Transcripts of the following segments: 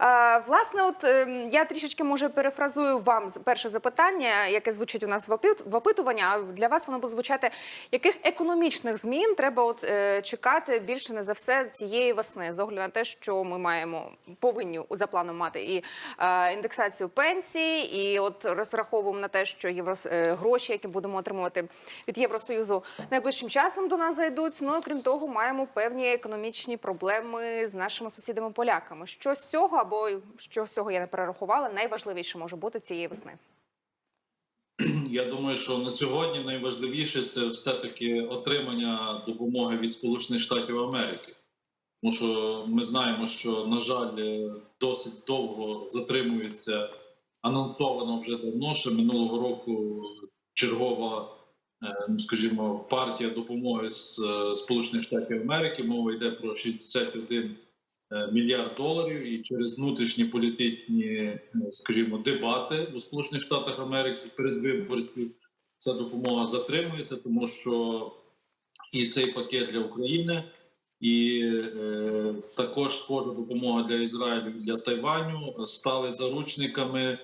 uh, Власне, от ем, я трішечки може перефразую вам перше запитання, яке звучить у нас в опит- опитуванні. А для вас воно буде звучати: яких економічних змін треба от е, чекати більше не за все цієї весни, з огляду на те, що ми маємо повинні за планом мати і е, індексацію пенсій, і от розраховуємо на те, що євро е, гроші, які будемо отримувати від Євросоюзу, найближчим часом до нас зайдуть. Ну і крім того, маємо певні економічні проблеми з нашими сусідами поляками. Що з цього або що з цього я не перерахувала, найважливіше може бути цієї весни. Я думаю, що на сьогодні найважливіше це все-таки отримання допомоги від Сполучених Штатів Америки. Тому що ми знаємо, що, на жаль, е, досить довго затримується анонсовано вже давно, ще минулого року чергова, е, ну, скажімо, партія допомоги з е, Сполучених Штатів Америки. Мова йде про 61 е, мільярд доларів, і через внутрішні політичні, е, скажімо, дебати у Сполучених Штатах Америки передвиборці ця допомога затримується, тому що і цей пакет для України, і е, також схожа допомога для Ізраїлю і для Тайваню стали заручниками, е,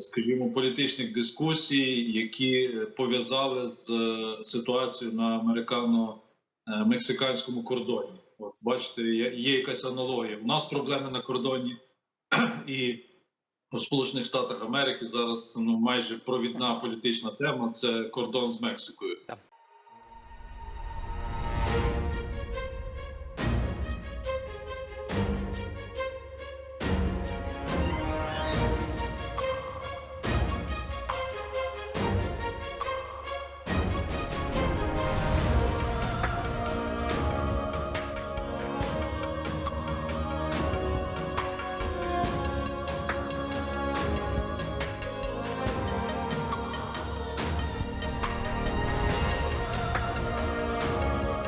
скажімо, політичних дискусій, які е, пов'язали з е, ситуацією на американо-мексиканському кордоні. От бачите, є, якась аналогія. У нас проблеми на кордоні і у Сполучених Штатах Америки зараз ну майже провідна політична тема це кордон з Мексикою.